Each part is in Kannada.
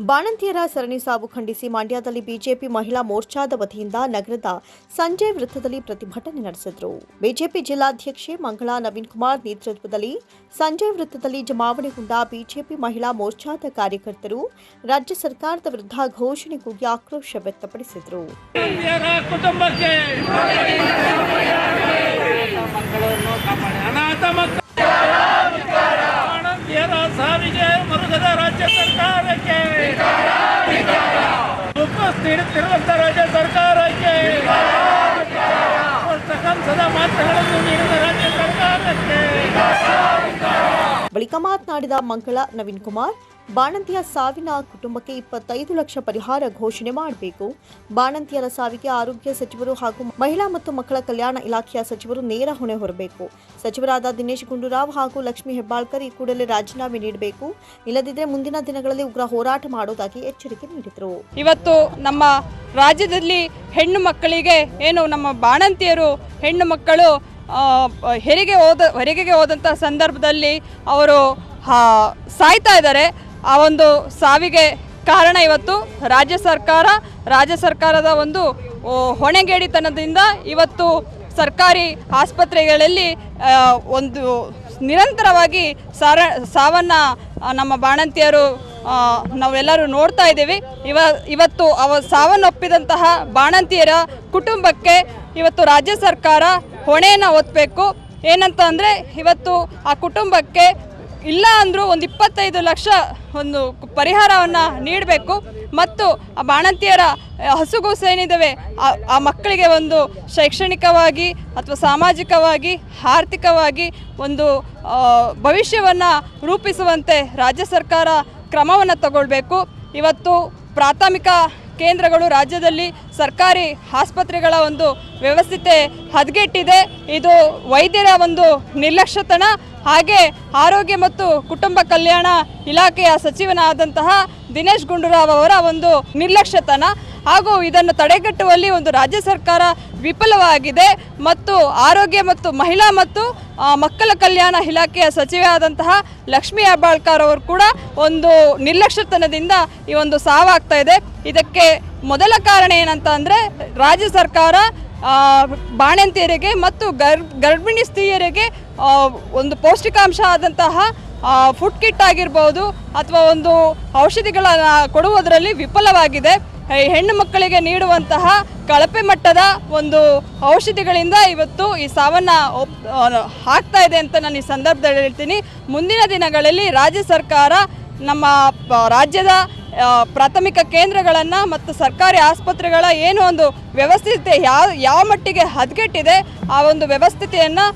ಬಾಣಂತಿಯರ ಸರಣಿ ಸಾವು ಖಂಡಿಸಿ ಮಂಡ್ಯದಲ್ಲಿ ಬಿಜೆಪಿ ಮಹಿಳಾ ಮೋರ್ಚಾದ ವತಿಯಿಂದ ನಗರದ ಸಂಜಯ್ ವೃತ್ತದಲ್ಲಿ ಪ್ರತಿಭಟನೆ ನಡೆಸಿದರು. ಬಿಜೆಪಿ ಜಿಲ್ಲಾಧ್ಯಕ್ಷೆ ಮಂಗಳಾ ನವೀನ್ ಕುಮಾರ್ ನೇತೃತ್ವದಲ್ಲಿ ಸಂಜಯ್ ವೃತ್ತದಲ್ಲಿ ಜಮಾವಣೆಗೊಂಡ ಬಿಜೆಪಿ ಮಹಿಳಾ ಮೋರ್ಚಾದ ಕಾರ್ಯಕರ್ತರು ರಾಜ್ಯ ಸರ್ಕಾರದ ವಿರುದ್ಧ ಘೋಷಣೆ ಕೂಗಿ ಆಕ್ರೋಶ ವ್ಯಕ್ತಪಡಿಸಿದರು ಬಾಣಂತಿಯರ ಕುಟುಂಬಕ್ಕೆ ಮಕ್ಕಳನ್ನು ಕಾಪಾಡಿ ಅನಾಥ ಮಕ್ಕಳು ಬಾಣಂತಿಯರ ಸಾವಿಗೆ ಮರುಗದ ರಾಜ್ಯ ಸರ್ಕಾರಕ್ಕೆ ಉಪಸ್ಥಿತಿರುವಂತ ರಾಜ್ಯ ಸರ್ಕಾರಕ್ಕೆ ಸಂಸದ ಮಾತುಗಳನ್ನು ನೀಡಿದ ರಾಜ್ಯ ಸರ್ಕಾರಕ್ಕೆ. ಬಳಿಕ ಮಾತನಾಡಿದ ಮಂಗಳ ನವೀನ್ ಕುಮಾರ್ ಬಾಣಂತಿಯ ಸಾವಿನ ಕುಟುಂಬಕ್ಕೆ ಇಪ್ಪತ್ತೈದು ಲಕ್ಷ ಪರಿಹಾರ ಘೋಷಣೆ ಮಾಡಬೇಕು. ಬಾಣಂತಿಯರ ಸಾವಿಗೆ ಆರೋಗ್ಯ ಸಚಿವರು ಹಾಗೂ ಮಹಿಳಾ ಮತ್ತು ಮಕ್ಕಳ ಕಲ್ಯಾಣ ಇಲಾಖೆಯ ಸಚಿವರು ನೇರ ಹೊಣೆ ಹೊರಬೇಕು. ಸಚಿವರಾದ ದಿನೇಶ್ ಗುಂಡೂರಾವ್ ಹಾಗೂ ಲಕ್ಷ್ಮಿ ಹೆಬ್ಬಾಳ್ಕರ್ ಈ ಕೂಡಲೇ ರಾಜೀನಾಮೆ ನೀಡಬೇಕು. ಇಲ್ಲದಿದ್ದರೆ ಮುಂದಿನ ದಿನಗಳಲ್ಲಿ ಉಗ್ರ ಹೋರಾಟ ಮಾಡುವುದಾಗಿ ಎಚ್ಚರಿಕೆ ನೀಡಿದರು. ಇವತ್ತು ನಮ್ಮ ರಾಜ್ಯದಲ್ಲಿ ಹೆಣ್ಣು ಮಕ್ಕಳಿಗೆ ಏನು ನಮ್ಮ ಬಾಣಂತಿಯರು ಹೆಣ್ಣು ಮಕ್ಕಳು ಹೆರಿಗೆ ಹೋದ, ಹೆರಿಗೆಗೆ ಹೋದಂಥ ಸಂದರ್ಭದಲ್ಲಿ ಅವರು ಸಾಯ್ತಾ ಇದ್ದಾರೆ. ಆ ಒಂದು ಸಾವಿಗೆ ಕಾರಣ ಇವತ್ತು ರಾಜ್ಯ ಸರ್ಕಾರ, ರಾಜ್ಯ ಸರ್ಕಾರದ ಒಂದು ಹೊಣೆಗೇಡಿತನದಿಂದ ಇವತ್ತು ಸರ್ಕಾರಿ ಆಸ್ಪತ್ರೆಗಳಲ್ಲಿ ಒಂದು ನಿರಂತರವಾಗಿ ಸಾರ, ಸಾವನ್ನು ನಮ್ಮ ಬಾಣಂತಿಯರು ನಾವೆಲ್ಲರೂ ನೋಡ್ತಾ ಇದ್ದೀವಿ. ಇವ, ಇವತ್ತು ಅವ ಸಾವನ್ನೊಪ್ಪಿದಂತಹ ಬಾಣಂತಿಯರ ಕುಟುಂಬಕ್ಕೆ ಇವತ್ತು ರಾಜ್ಯ ಸರ್ಕಾರ ಹೊಣೆಯನ್ನು ಒತ್ತಬೇಕು ಏನಂತ ಅಂದರೆ, ಇವತ್ತು ಆ ಕುಟುಂಬಕ್ಕೆ ಇಲ್ಲ ಅಂದರೂ ಒಂದು ಇಪ್ಪತ್ತೈದು ಲಕ್ಷ ಒಂದು ಪರಿಹಾರವನ್ನು ನೀಡಬೇಕು. ಮತ್ತು ಆ ಬಾಣಂತಿಯರ ಹಸುಗೂಸು ಏನಿದ್ದಾವೆ ಆ- ಮಕ್ಕಳಿಗೆ ಒಂದು ಶೈಕ್ಷಣಿಕವಾಗಿ ಅಥವಾ ಸಾಮಾಜಿಕವಾಗಿ, ಆರ್ಥಿಕವಾಗಿ ಒಂದು ಭವಿಷ್ಯವನ್ನು ರೂಪಿಸುವಂತೆ ರಾಜ್ಯ ಸರ್ಕಾರ ಕ್ರಮವನ್ನು ತಗೊಳ್ಬೇಕು. ಇವತ್ತು ಪ್ರಾಥಮಿಕ ಕೇಂದ್ರಗಳು ರಾಜ್ಯದಲ್ಲಿ ಸರ್ಕಾರಿ ಆಸ್ಪತ್ರೆಗಳ ಒಂದು ವ್ಯವಸ್ಥೆ ಹದಗೆಟ್ಟಿದೆ. ಇದು ವೈದ್ಯರ ಒಂದು ನಿರ್ಲಕ್ಷ್ಯತನ ಹಾಗೆ ಆರೋಗ್ಯ ಮತ್ತು ಕುಟುಂಬ ಕಲ್ಯಾಣ ಇಲಾಖೆಯ ಸಚಿವನಾದಂತಹ ದಿನೇಶ್ ಗುಂಡೂರಾವ್ ಅವರ ಒಂದು ನಿರ್ಲಕ್ಷ್ಯತನ ಹಾಗೂ ಇದನ್ನು ತಡೆಗಟ್ಟುವಲ್ಲಿ ಒಂದು ರಾಜ್ಯ ಸರ್ಕಾರ ವಿಫಲವಾಗಿದೆ ಮತ್ತು ಆರೋಗ್ಯ ಮತ್ತು ಮಹಿಳಾ ಮತ್ತು ಮಕ್ಕಳ ಕಲ್ಯಾಣ ಇಲಾಖೆಯ ಸಚಿವೆ ಆದಂತಹ ಲಕ್ಷ್ಮೀ ಹೆಬ್ಬಾಳ್ಕರ್ ಅವರು ಕೂಡ ಒಂದು ನಿರ್ಲಕ್ಷ್ಯತನದಿಂದ ಈ ಒಂದು ಸಾವಾಗ್ತಾ ಇದೆ. ಇದಕ್ಕೆ ಮೊದಲ ಕಾರಣ ಏನಂತ ಅಂದರೆ ರಾಜ್ಯ ಸರ್ಕಾರ ಬಾಣಂತಿಯರಿಗೆ ಮತ್ತು ಗರ್ಭ ಗರ್ಭಿಣಿ ಸ್ತ್ರೀಯರಿಗೆ ಒಂದು ಪೌಷ್ಟಿಕಾಂಶ ಆದಂತಹ ಫುಡ್ ಕಿಟ್ ಆಗಿರ್ಬೋದು ಅಥವಾ ಒಂದು ಔಷಧಿಗಳನ್ನು ಕೊಡುವುದರಲ್ಲಿ ವಿಫಲವಾಗಿದೆ. ಹೆಣ್ಣು ಮಕ್ಕಳಿಗೆ ನೀಡುವಂತಹ ಕಳಪೆ ಮಟ್ಟದ ಒಂದು ಔಷಧಿಗಳಿಂದ ಇವತ್ತು ಈ ಸಾವನ್ನು ಆಗ್ತಾ ಇದೆ ಅಂತ ನಾನು ಈ ಸಂದರ್ಭದಲ್ಲಿ ಹೇಳ್ತೀನಿ. ಮುಂದಿನ ದಿನಗಳಲ್ಲಿ ರಾಜ್ಯ ಸರ್ಕಾರ ನಮ್ಮ ರಾಜ್ಯದ ಪ್ರಾಥಮಿಕ ಕೇಂದ್ರಗಳನ್ನು ಮತ್ತು ಸರ್ಕಾರಿ ಆಸ್ಪತ್ರೆಗಳ ಏನು ಒಂದು ವ್ಯವಸ್ಥಿತ ಯಾವ ಯಾವ ಮಟ್ಟಿಗೆ ಹದಗೆಟ್ಟಿದೆ, ಆ ಒಂದು ವ್ಯವಸ್ಥಿತಿಯನ್ನು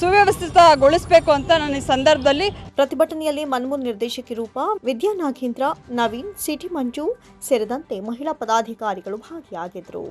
ಸುವ್ಯವಸ್ಥಿತಗೊಳಿಸಬೇಕು ಅಂತ ನಾನು ಈ ಸಂದರ್ಭದಲ್ಲಿ ಪ್ರತಿಭಟನೆಯಲ್ಲಿ ಮನ್ಮೂನ್ ನಿರ್ದೇಶಕಿ ರೂಪ, ವಿದ್ಯಾ ನಾಗೇಂದ್ರ, ನವೀನ್, ಸಿಟಿ ಮಂಜು ಸೇರಿದಂತೆ ಮಹಿಳಾ ಪದಾಧಿಕಾರಿಗಳು ಭಾಗಿಯಾಗಿದ್ದರು.